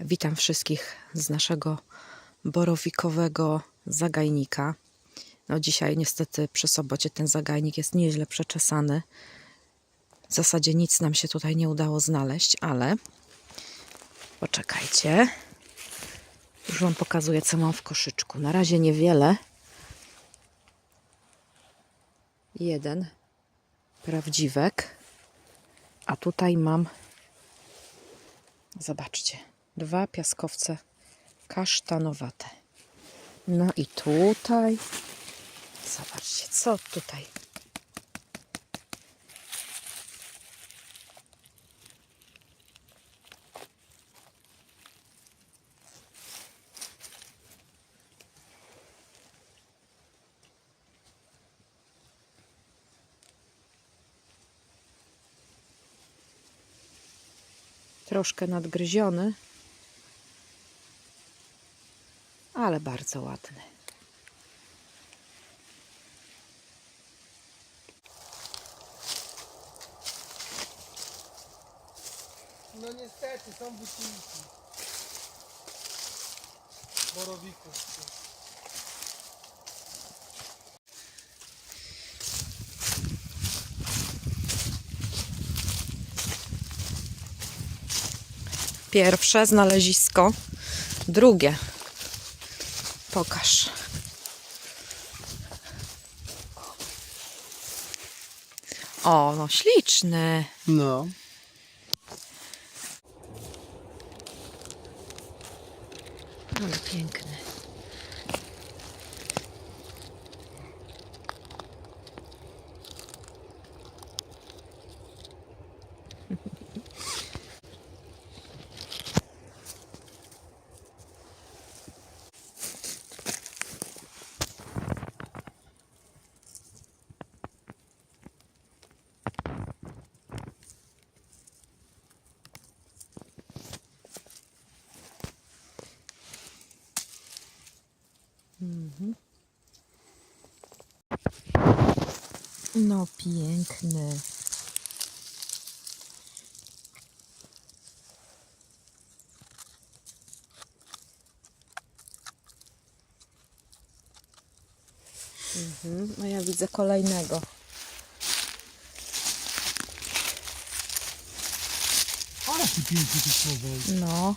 Witam wszystkich z naszego borowikowego zagajnika. No dzisiaj niestety przy sobocie ten zagajnik jest nieźle przeczesany. W zasadzie nic nam się tutaj nie udało znaleźć, ale poczekajcie. Już Wam pokazuję, co mam w koszyczku. Na razie niewiele. Jeden prawdziwek, a tutaj mam Zobaczcie, dwa piaskowce kasztanowate. No i tutaj, zobaczcie, co tutaj. Troszkę nadgryziony, ale bardzo ładny. No niestety, są wycinki. Borowików. Pierwsze znalezisko, drugie. Pokaż. O, no śliczny. No. Ale piękny. No piękny. Mhm. No ja widzę kolejnego. Ale ty piękny ty słowo. No,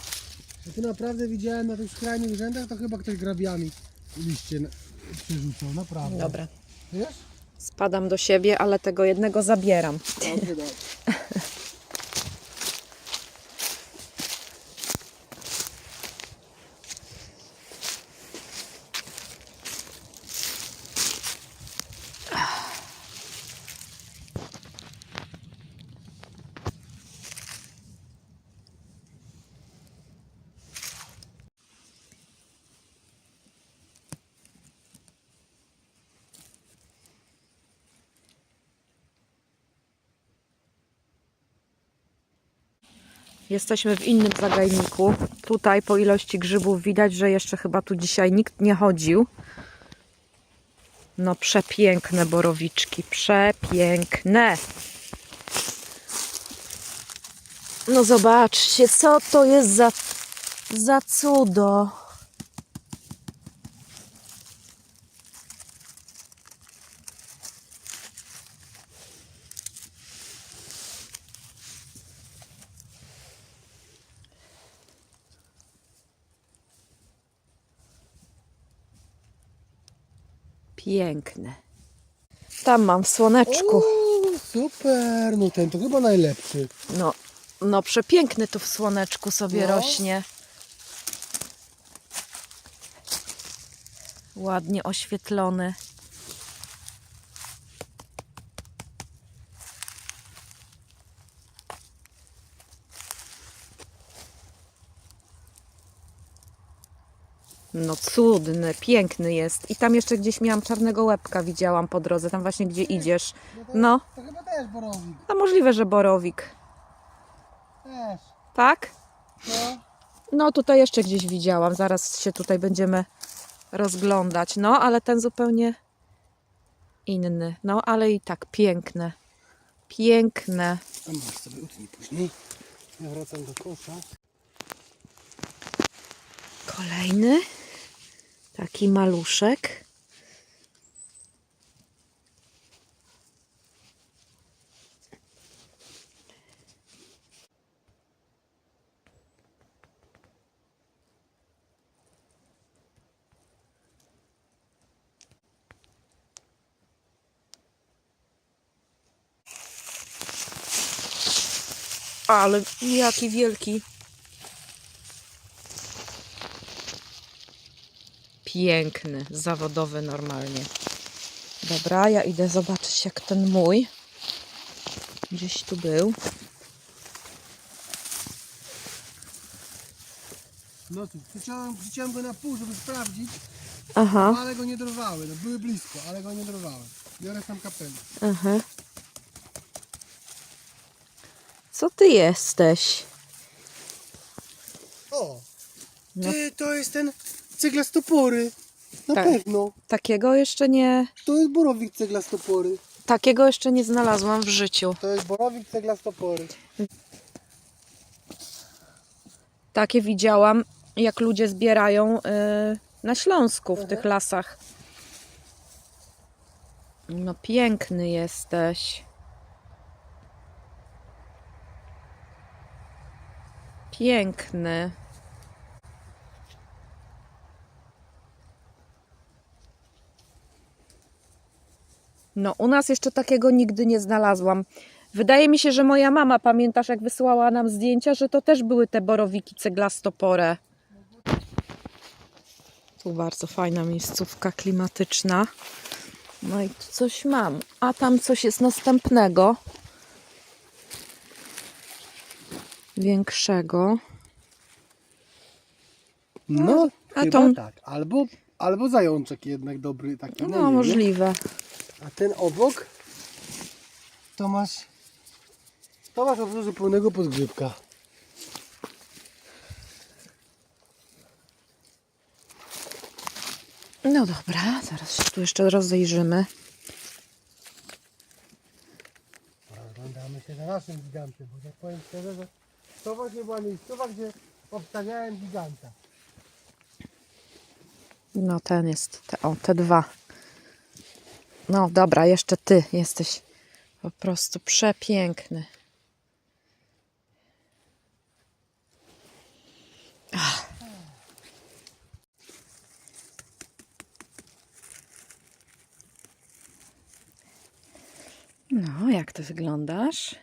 Ja tu naprawdę widziałem na tych skrajnych rzędach, to chyba ktoś grabiami liście przerzucał, naprawdę. dobra. Wiesz? Spadam do siebie, ale tego jednego zabieram. Dobrze, dobrze. Jesteśmy w innym zagajniku. Tutaj po ilości grzybów widać, że jeszcze chyba tu dzisiaj nikt nie chodził. No przepiękne borowiczki, przepiękne. No zobaczcie, co to jest za, za cudo. Piękne. Tam mam w słoneczku. Uuu, super, no ten to chyba najlepszy. No, no przepiękny tu w słoneczku sobie No. rośnie. Ładnie oświetlony. No cudny, piękny jest. I tam jeszcze gdzieś miałam czarnego łebka, widziałam po drodze, tam właśnie gdzie idziesz. No to, No, to chyba też borowik. a możliwe, że borowik. Też. Tak? No. No tutaj jeszcze gdzieś widziałam. Zaraz się tutaj będziemy rozglądać. No, ale ten zupełnie inny. No, ale i tak piękne. Piękne. A masz sobie utnij później. Ja wracam do kosza. Kolejny. Taki maluszek. Ale jaki wielki. Piękny, zawodowy normalnie. Dobra, ja idę zobaczyć jak ten mój. Gdzieś tu był. No cóż, przyciąłem, przyciąłem go na pół, żeby sprawdzić, Aha, ale go nie dorwały. No, były blisko, ale go nie dorwały. Biorę sam kapelusz. aha. Co ty jesteś? O! No. Ty, to jest ten ceglastopory. Na Tak. pewno. Takiego jeszcze nie, To jest borowik ceglastopory. takiego jeszcze nie znalazłam w życiu. To jest borowik ceglastopory. Takie widziałam, jak ludzie zbierają y, na Śląsku, w tych lasach. No piękny jesteś. Piękny. No, u nas jeszcze takiego nigdy nie znalazłam. Wydaje mi się, że moja mama, pamiętasz, jak wysłała nam zdjęcia, że to też były te borowiki ceglastopore. Tu bardzo fajna miejscówka klimatyczna. No i tu coś mam. A tam coś jest następnego. Większego. No, a chyba to- tak. Albo, albo zajączek jednak dobry taki. No, wiem. możliwe. A ten obok to masz to masz po prostu pełnego podgrzybka. No dobra, zaraz się tu jeszcze rozejrzymy. Rozglądamy się za naszym gigantem, bo tak powiem szczerze, że to właśnie była miejscowa, gdzie obstawiałem giganta. No ten jest, te, o te dwa. No dobra, jeszcze ty jesteś po prostu przepiękny. Ach. No, jak ty wyglądasz?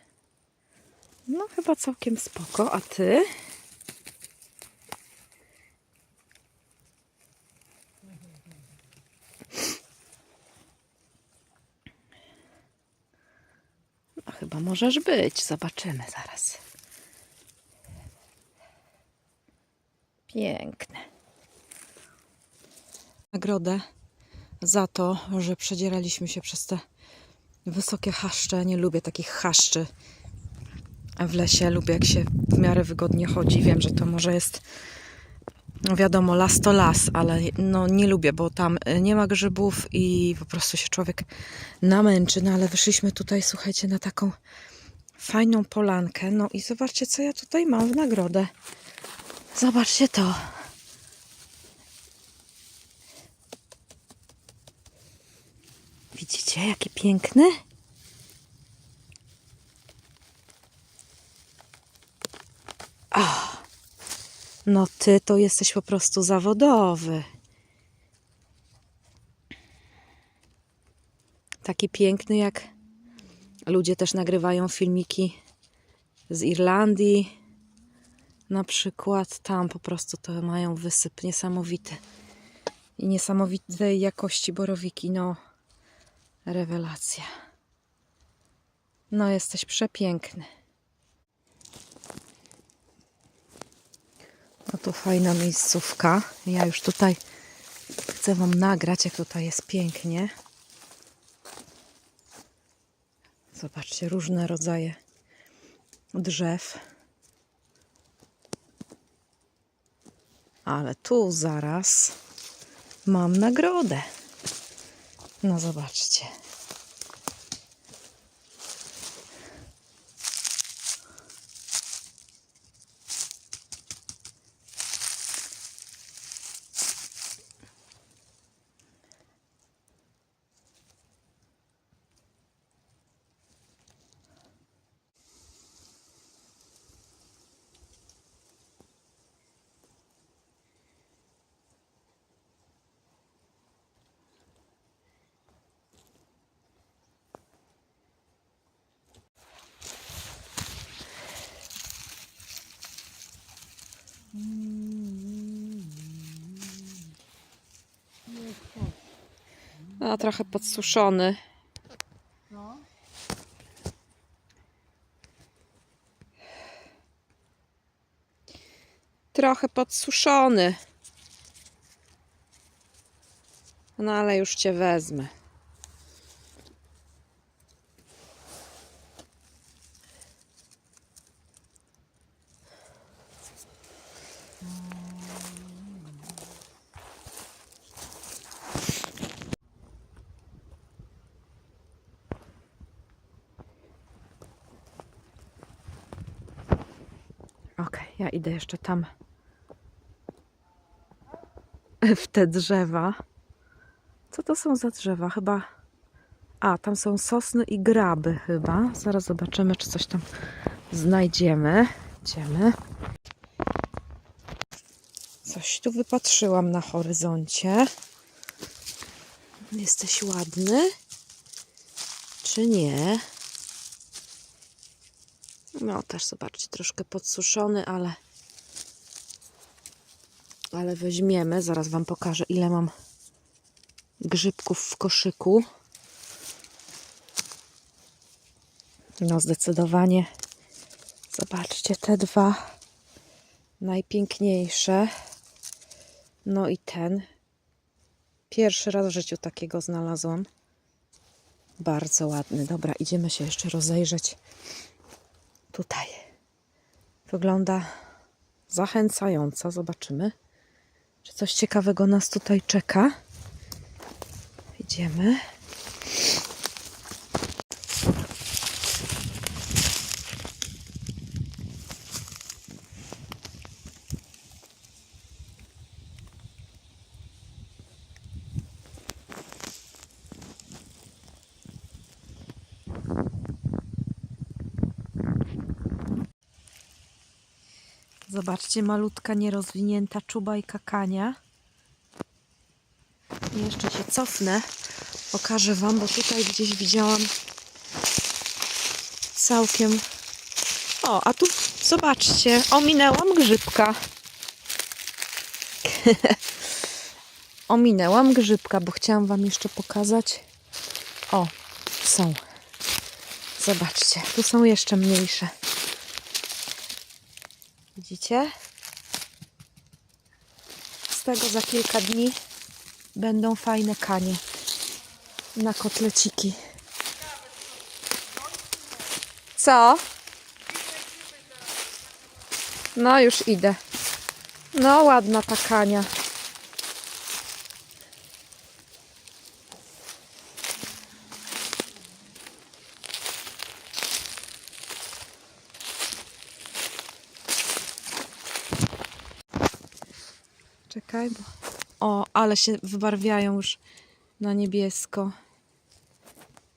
No, chyba całkiem spoko. A ty? No, chyba możesz być. Zobaczymy zaraz. Piękne. Nagrodę za to, że przedzieraliśmy się przez te wysokie chaszcze. Nie lubię takich chaszczy w lesie. Lubię, jak się w miarę wygodnie chodzi. Wiem, że to może jest, no wiadomo, las to las, ale no nie lubię, bo tam y, nie ma grzybów i po prostu się człowiek namęczy. No ale wyszliśmy tutaj, słuchajcie, na taką fajną polankę. No i zobaczcie, co ja tutaj mam w nagrodę. Zobaczcie to. Widzicie, jaki piękny? No ty to jesteś po prostu zawodowy. Taki piękny, jak ludzie też nagrywają filmiki z Irlandii. Na przykład tam po prostu to mają wysyp niesamowity. I niesamowitej jakości borowiki. No, rewelacja. No, jesteś przepiękny. No tu fajna miejscówka. Ja już tutaj chcę Wam nagrać, jak tutaj jest pięknie. Zobaczcie, różne rodzaje drzew. Ale tu zaraz mam nagrodę. No zobaczcie. To. No, trochę podsuszony. Trochę podsuszony. No ale już cię wezmę. Okej, ja idę jeszcze tam w te drzewa. Co to są za drzewa? Chyba. A, tam są sosny i graby, chyba. Zaraz zobaczymy, czy coś tam znajdziemy. Idziemy. Coś tu wypatrzyłam na horyzoncie. Jesteś ładny? Czy nie? No, też zobaczcie, troszkę podsuszony, ale ale weźmiemy. Zaraz Wam pokażę, ile mam grzybków w koszyku. No, zdecydowanie. Zobaczcie, te dwa najpiękniejsze. No i ten. Pierwszy raz w życiu takiego znalazłam. Bardzo ładny. Dobra, idziemy się jeszcze rozejrzeć. Tutaj. Wygląda zachęcająco. Zobaczymy. Czy coś ciekawego nas tutaj czeka? Idziemy. Zobaczcie, malutka, nierozwinięta kania. I Jeszcze się cofnę. Pokażę Wam, bo tutaj gdzieś widziałam całkiem... O, a tu zobaczcie, ominęłam grzybka. ominęłam grzybka, bo chciałam Wam jeszcze pokazać. O, są. Zobaczcie, tu są jeszcze mniejsze. Widzicie? Z tego za kilka dni będą fajne kanie na kotleciki. Co? No już idę. No ładna ta kania. Czekaj, bo... O, ale się wybarwiają już na niebiesko.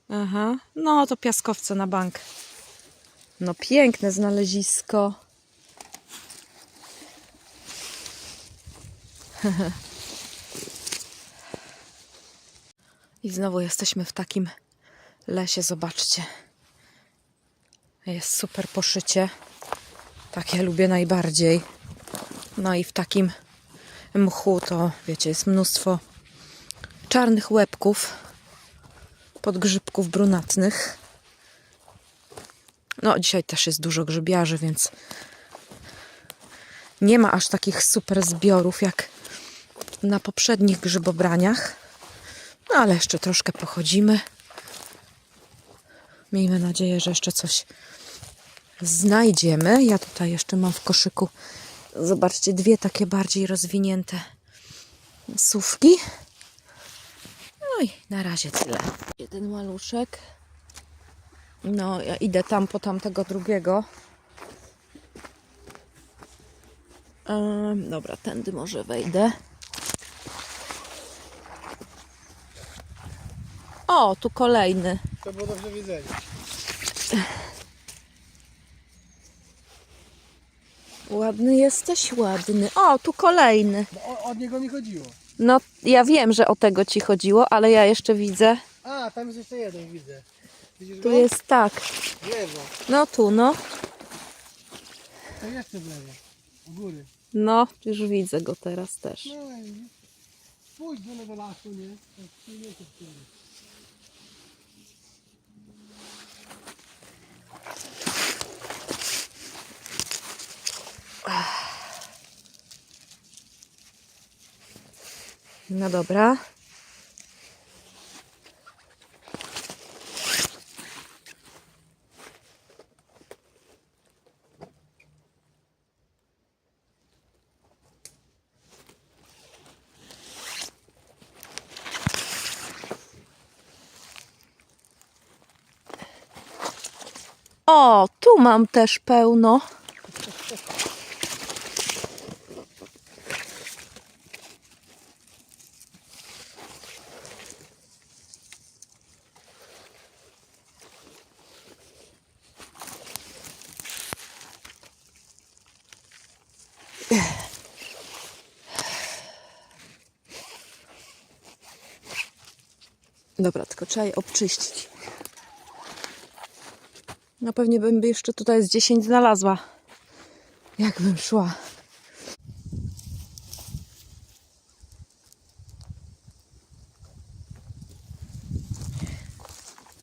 Aha, no to piaskowce na bank. No piękne znalezisko. I znowu jesteśmy w takim lesie, zobaczcie. Jest super poszycie. Takie lubię najbardziej. No i w takim mchu to, wiecie, jest mnóstwo czarnych łebków, podgrzybków brunatnych. No, dzisiaj też jest dużo grzybiarzy, więc nie ma aż takich super zbiorów jak na poprzednich grzybobraniach. No, ale jeszcze troszkę pochodzimy. Miejmy nadzieję, że jeszcze coś znajdziemy. Ja tutaj jeszcze mam w koszyku, zobaczcie, dwie takie bardziej rozwinięte sówki. No i na razie tyle. Jeden maluszek. No, ja idę tam po tamtego drugiego. Em, dobra, tędy może wejdę. O, tu kolejny. To było dobrze widzenie. Ładny jesteś, ładny. O, tu kolejny. Bo o, od niego nie chodziło. No, ja wiem, że o tego ci chodziło, ale ja jeszcze widzę. A, tam jest jeszcze jeden, widzę. Widzisz Tu go? jest tak. W lewo. No tu, no. To jeszcze w lewo. U góry. No, już widzę go teraz też. No i pójdź do lasu, nie? Tak, nie to No dobra. O, tu mam też pełno. Dobra, tylko trzeba je obczyścić. No pewnie bym jeszcze tutaj z 10 znalazła. Jakbym szła.